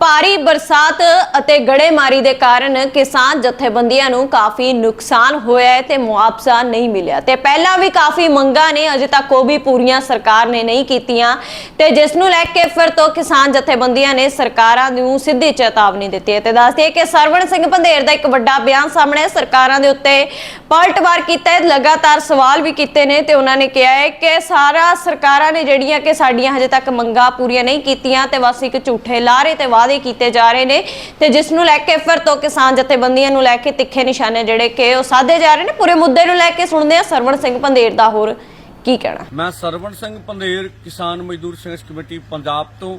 ਭਾਰੀ ਬਰਸਾਤ ਅਤੇ ਗੜੇਮਾਰੀ ਦੇ ਕਾਰਨ ਕਿਸਾਨ ਜਥੇਬੰਦੀਆਂ ਨੂੰ ਕਾਫੀ ਨੁਕਸਾਨ ਹੋਇਆ ਹੈ ਤੇ ਮੁਆਵਜ਼ਾ ਨਹੀਂ ਮਿਲਿਆ। ਤੇ ਪਹਿਲਾਂ ਵੀ ਕਾਫੀ ਮੰਗਾਂ ਨੇ, ਅਜੇ ਤੱਕ ਉਹ ਵੀ ਪੂਰੀਆਂ ਸਰਕਾਰ ਨੇ ਨਹੀਂ ਕੀਤੀਆਂ। ਤੇ ਜਿਸ ਨੂੰ ਲੈ ਕੇ ਫਿਰ ਤੋਂ ਕਿਸਾਨ ਜਥੇਬੰਦੀਆਂ ਨੇ ਸਰਕਾਰਾਂ ਨੂੰ ਸਿੱਧੀ ਚੇਤਾਵਨੀ ਦਿੱਤੀ ਹੈ। ਤੇ ਦੱਸਦੀ ਹੈ ਕਿ ਸਰਵਣ ਸਿੰਘ ਪੰਧੇਰ ਦਾ ਇੱਕ ਵੱਡਾ ਬਿਆਨ ਸਾਹਮਣੇ ਸਰਕਾਰਾਂ ਦੇ ਉੱਤੇ ਪਲਟਵਾਰ ਕੀਤਾ ਹੈ, ਲਗਾਤਾਰ ਸਵਾਲ ਵੀ ਕੀਤੇ ਨੇ ਤੇ ਉਹਨਾਂ ਨੇ ਕਿਹਾ ਹੈ ਕਿ ਸਾਰਾ ਸਰਕਾਰਾਂ ਨੇ ਜਿਹੜੀਆਂ ਕਿ ਸਾਡੀਆਂ ਹਜੇ ਤੱਕ ਮੰਗਾਂ ਪੂਰੀਆਂ ਨਹੀਂ ਕੀਤੀਆਂ ਤੇ ਬਸ ਇੱਕ ਝੂਠੇ ਲਾਰੇ ਤੇ ਵਾਅਦੇ ਕੀਤੇ ਜਾ ਰਹੇ ਨੇ ਤੇ ਜਿਸ ਨੂੰ ਲੈ ਕੇ ਫਿਰ ਤੋਂ ਕਿਸਾਨ ਜਥੇਬੰਦੀਆਂ ਨੂੰ ਲੈ ਕੇ ਤਿੱਖੇ ਨਿਸ਼ਾਨੇ ਜਿਹੜੇ ਕਿ ਉਹ ਸਾਧੇ ਜਾ ਰਹੇ ਨੇ। ਪੂਰੇ ਮੁੱਦੇ ਨੂੰ ਲੈ ਕੇ ਸੁਣਦੇ ਆ ਸਰਵਣ ਸਿੰਘ ਪੰਧੇਰ ਦਾ ਹੋਰ ਕੀ ਕਹਿਣਾ। ਮੈਂ ਸਰਵਣ ਸਿੰਘ ਪੰਧੇਰ, ਕਿਸਾਨ ਮਜ਼ਦੂਰ ਸੰਘਰਸ਼ ਕਮੇਟੀ ਪੰਜਾਬ ਤੋਂ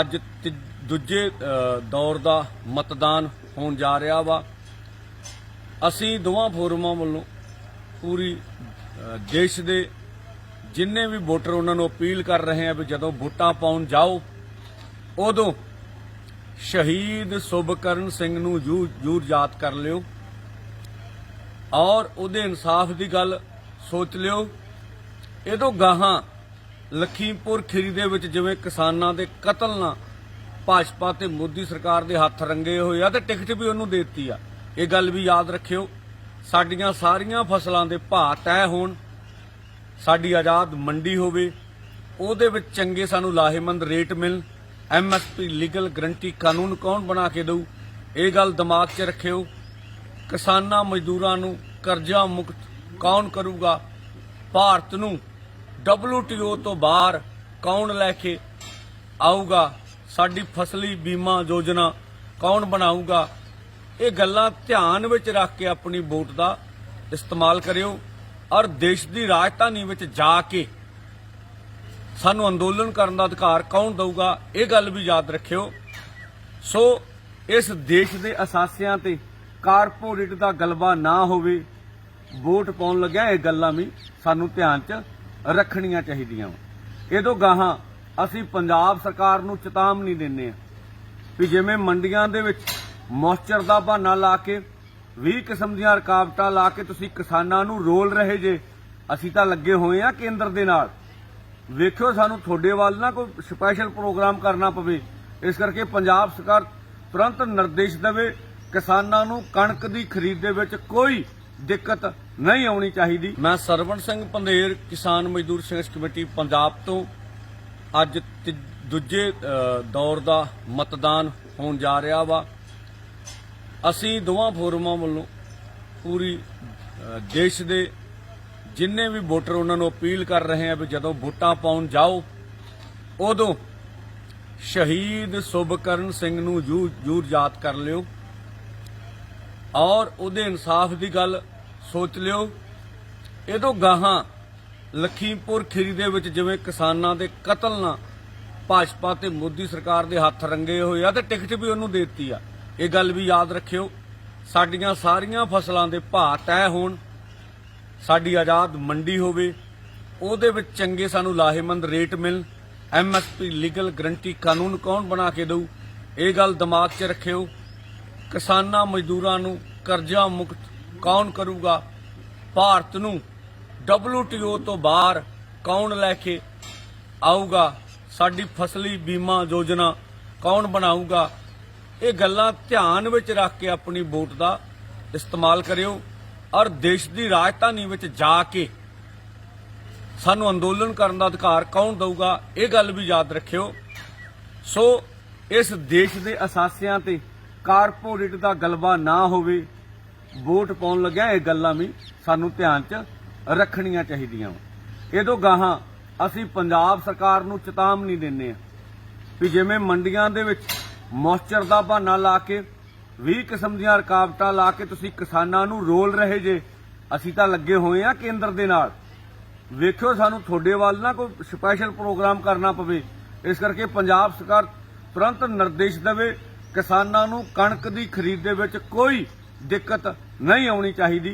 ਅੱਜ ਦੂਜੇ ਦੌਰ ਦਾ ਮਤਦਾਨ ਹੋਣ ਜਾ ਰਿਹਾ ਵਾ। ਅਸੀਂ ਦੋਵਾਂ ਫੋਰਮਾਂ ਵੱਲੋਂ ਪੂਰੀ ਦੇਸ਼ ਦੇ ਜਿੰਨੇ ਵੀ ਵੋਟਰ ਉਹਨਾਂ ਨੂੰ ਅਪੀਲ ਕਰ ਰਹੇ ਆ ਵੀ ਜਦੋਂ ਵੋਟਾਂ ਪਾਉਣ ਜਾਓ, ਉਦੋਂ ਸ਼ਹੀਦ ਸੁਭਕਰਨ ਸਿੰਘ ਨੂੰ ਜੂ- ਜੂਰ ਯਾਦ ਕਰ ਲਿਓ। ਔਰ ਉਹਦੇ ਇਨਸਾਫ ਦੀ ਗੱਲ ਸੋਚ ਲਿਓ। ਇਹਦੋਂ ਗਾਹਾਂ ਲਖੀਮਪੁਰ ਖੀਰੀ ਦੇ ਵਿੱਚ ਜਿਵੇਂ ਕਿਸਾਨਾਂ ਦੇ ਕਤਲ ਨਾਲ ਭਾਜਪਾ ਤੇ ਮੋਦੀ ਸਰਕਾਰ ਦੇ ਹੱਥ ਰੰਗੇ ਹੋਏ ਆ ਤੇ ਟਿਕਟ ਵੀ ਉਹਨੂੰ ਦੇ ਦਿੱਤੀ ਆ। ਇਹ ਗੱਲ ਵੀ ਯਾਦ ਰੱਖਿਓ। ਸਾਡੀਆਂ ਸਾਰੀਆਂ ਫਸਲਾਂ ਦੇ ਭਾਅ ਤੈਅ ਹੋਣ। ਸਾਡੀ ਆਜ਼ਾਦ ਮੰਡੀ ਹੋਵੇ। ਉਹਦੇ ਵਿੱਚ ਚੰਗੇ ਸਾਨੂੰ ਲਾਹੇਮੰਦ ਰੇਟ ਮਿਲਣ। ਐਮਐਸਪੀ ਲੀਗਲ ਗਰੰਟੀ ਕਾਨੂੰਨ ਕੌਣ ਬਣਾ ਕੇ ਦਊ? ਇਹ ਗੱਲ ਦਿਮਾਗ 'ਚ ਰੱਖਿਓ। ਕਿਸਾਨਾਂ ਮਜ਼ਦੂਰਾਂ ਨੂੰ ਕਰਜ਼ਾ ਮੁਕਤ ਕੌਣ ਕਰੂਗਾ? ਭਾਰਤ ਨੂੰ WTO ਤੋਂ ਬਾਹਰ ਕੌਣ ਲੈ ਕੇ ਆਊਗਾ? ਸਾਡੀ ਫਸਲੀ ਬੀਮਾ ਯੋਜਨਾ ਕੌਣ ਬਣਾਊਗਾ? ਇਹ ਗੱਲਾਂ ਧਿਆਨ ਵਿੱਚ ਰੱਖ ਕੇ ਆਪਣੀ ਵੋਟ ਦਾ ਇਸਤੇਮਾਲ ਕਰਿਓ। ਔਰ ਦੇਸ਼ ਦੀ ਰਾਜਧਾਨੀ ਵਿੱਚ ਜਾ ਕੇ ਸਾਨੂੰ ਅੰਦੋਲਨ ਕਰਨ ਦਾ ਅਧਿਕਾਰ ਕੌਣ ਦਊਗਾ, ਇਹ ਗੱਲ ਵੀ ਯਾਦ ਰੱਖਿਓ ਸੋ, ਇਸ ਦੇਸ਼ ਦੇ ਅਸਾਸਿਆਂ ਤੇ ਕਾਰਪੋਰੇਟ ਦਾ ਗਲਬਾ ਨਾ ਹੋਵੇ, ਵੋਟ ਪਾਉਣ ਲੱਗਿਆ ਇਹ ਗੱਲਾਂ ਵੀ ਸਾਨੂੰ ਧਿਆਨ 'ਚ ਰੱਖਣੀਆਂ ਚਾਹੀਦੀਆਂ ਵਾਂ। ਇਹ ਤੋਂ ਗਾਹਾਂ ਅਸੀਂ ਪੰਜਾਬ ਸਰਕਾਰ ਨੂੰ ਚੇਤਾਵਨੀ ਦਿੰਨੇ ਆ ਵੀ ਜਿਵੇਂ ਮੰਡੀਆਂ ਦੇ ਵਿੱਚ ਮੋਇਸਚਰ ਦਾ ਬਹਾਨਾ ਲਾ ਕੇ 20 ਕਿਸਮ ਦੀਆਂ ਰੁਕਾਵਟਾਂ ਲਾ ਕੇ ਤੁਸੀਂ ਕਿਸਾਨਾਂ ਨੂੰ ਰੋਲ ਰਹੇ ਜੇ, ਅਸੀਂ ਤਾਂ ਲੱਗੇ ਹੋਏ ਆ ਕੇਂਦਰ ਦੇ ਨਾਲ ਵੇਖਿਓ ਸਾਨੂੰ ਤੁਹਾਡੇ ਵੱਲ ਨਾ ਕੋਈ ਸਪੈਸ਼ਲ ਪ੍ਰੋਗਰਾਮ ਕਰਨਾ ਪਵੇ। ਇਸ ਕਰਕੇ ਪੰਜਾਬ ਸਰਕਾਰ ਤੁਰੰਤ ਨਿਰਦੇਸ਼ ਦੇਵੇ, ਕਿਸਾਨਾਂ ਨੂੰ ਕਣਕ ਦੀ ਖਰੀਦ ਦੇ ਵਿੱਚ ਕੋਈ ਦਿੱਕਤ ਨਹੀਂ ਆਉਣੀ ਚਾਹੀਦੀ। ਮੈਂ ਸਰਵਣ ਸਿੰਘ ਪੰਧੇਰ, ਕਿਸਾਨ ਮਜ਼ਦੂਰ ਸੰਘਰਸ਼ ਕਮੇਟੀ ਪੰਜਾਬ ਤੋਂ ਅੱਜ ਦੂਜੇ ਦੌਰ ਦਾ ਮਤਦਾਨ ਹੋਣ ਜਾ ਰਿਹਾ ਵਾ। ਅਸੀਂ ਦੋਵਾਂ ਫੋਰਮਾਂ ਵੱਲੋਂ ਪੂਰੀ ਦੇਸ਼ ਦੇ ਜਿੰਨੇ ਵੀ ਵੋਟਰ ਉਹਨਾਂ ਨੂੰ ਅਪੀਲ ਕਰ ਰਹੇ ਆ ਵੀ ਜਦੋਂ ਵੋਟਾਂ ਪਾਉਣ ਜਾਓ, ਉਦੋਂ ਸ਼ਹੀਦ ਸੁਭਕਰਨ ਸਿੰਘ ਨੂੰ ਜੂ- ਜੂਰ ਯਾਦ ਕਰ ਲਿਓ। ਔਰ ਉਹਦੇ ਇਨਸਾਫ ਦੀ ਗੱਲ ਸੋਚ ਲਿਓ। ਇਹਦੋਂ ਗਾਹਾਂ ਲਖੀਮਪੁਰ ਖੀਰੀ ਦੇ ਵਿੱਚ ਜਿਵੇਂ ਕਿਸਾਨਾਂ ਦੇ ਕਤਲ ਨਾਲ ਭਾਜਪਾ ਤੇ ਮੋਦੀ ਸਰਕਾਰ ਦੇ ਹੱਥ ਰੰਗੇ ਹੋਏ ਆ ਤੇ ਟਿਕਟ ਵੀ ਉਹਨੂੰ ਦੇ ਦਿੱਤੀ ਆ। ਇਹ ਗੱਲ ਵੀ ਯਾਦ ਰੱਖਿਓ। ਸਾਡੀਆਂ ਸਾਰੀਆਂ ਫਸਲਾਂ ਦੇ ਭਾਅ ਤੈਅ ਹੋਣ। ਸਾਡੀ ਆਜ਼ਾਦ ਮੰਡੀ ਹੋਵੇ, ਉਹਦੇ ਵਿੱਚ ਚੰਗੇ ਸਾਨੂੰ ਲਾਹੇਮੰਦ ਰੇਟ ਮਿਲਣ ਐਮਐਸਪੀ ਲੀਗਲ ਗਰੰਟੀ ਕਾਨੂੰਨ ਕੌਣ ਬਣਾ ਕੇ ਦਊ? ਇਹ ਗੱਲ ਦਿਮਾਗ 'ਚ ਰੱਖਿਓ। ਕਿਸਾਨਾਂ ਮਜ਼ਦੂਰਾਂ ਨੂੰ ਕਰਜ਼ਾ ਮੁਕਤ ਕੌਣ ਕਰੂਗਾ? ਭਾਰਤ ਨੂੰ WTO ਤੋਂ ਬਾਹਰ ਕੌਣ ਲੈ ਕੇ ਆਊਗਾ? ਸਾਡੀ ਫਸਲੀ ਬੀਮਾ ਯੋਜਨਾ ਕੌਣ ਬਣਾਊਗਾ? ਇਹ ਗੱਲਾਂ ਧਿਆਨ ਵਿੱਚ ਰੱਖ ਕੇ ਆਪਣੀ ਵੋਟ ਦਾ ਇਸਤੇਮਾਲ ਕਰਿਓ। ਔਰ ਦੇਸ਼ ਦੀ ਰਾਜਧਾਨੀ ਵਿੱਚ ਜਾ ਕੇ ਸਾਨੂੰ ਅੰਦੋਲਨ ਕਰਨ ਦਾ ਅਧਿਕਾਰ ਕੌਣ ਦਊਗਾ, ਇਹ ਗੱਲ ਵੀ ਯਾਦ ਰੱਖਿਓ ਸੋ ਇਸ ਦੇਸ਼ ਦੇ ਅਸਾਸਿਆਂ ਤੇ ਕਾਰਪੋਰੇਟ ਦਾ ਗਲਬਾ ਨਾ ਹੋਵੇ, ਵੋਟ ਪਾਉਣ ਲੱਗਿਆ ਇਹ ਗੱਲਾਂ ਵੀ ਸਾਨੂੰ ਧਿਆਨ 'ਚ ਰੱਖਣੀਆਂ ਚਾਹੀਦੀਆਂ ਵਾਂ। ਇਹ ਤੋਂ ਗਾਹਾਂ ਅਸੀਂ ਪੰਜਾਬ ਸਰਕਾਰ ਨੂੰ ਚੇਤਾਵਨੀ ਦਿੰਨੇ ਆ ਵੀ ਜਿਵੇਂ ਮੰਡੀਆਂ ਦੇ ਵਿੱਚ ਮੋਇਸਚਰ ਦਾ ਬਹਾਨਾ ਲਾ ਕੇ 20 ਕਿਸਮ ਦੀਆਂ ਰੁਕਾਵਟਾਂ ਲਾ ਕੇ ਤੁਸੀਂ ਕਿਸਾਨਾਂ ਨੂੰ ਰੋਲ ਰਹੇ ਜੇ। ਅਸੀਂ ਤਾਂ ਲੱਗੇ ਹੋਏ ਆ ਕੇਂਦਰ ਦੇ ਨਾਲ। ਵੇਖਿਓ ਸਾਨੂੰ ਤੁਹਾਡੇ ਵੱਲ ਨਾ ਕੋਈ ਸਪੈਸ਼ਲ ਪ੍ਰੋਗਰਾਮ ਕਰਨਾ ਪਵੇ। ਇਸ ਕਰਕੇ ਪੰਜਾਬ ਸਰਕਾਰ ਤੁਰੰਤ ਨਿਰਦੇਸ਼ ਦੇਵੇ, ਕਿਸਾਨਾਂ ਨੂੰ ਕਣਕ ਦੀ ਖਰੀਦ ਦੇ ਵਿੱਚ ਕੋਈ ਦਿੱਕਤ ਨਹੀਂ ਆਉਣੀ ਚਾਹੀਦੀ।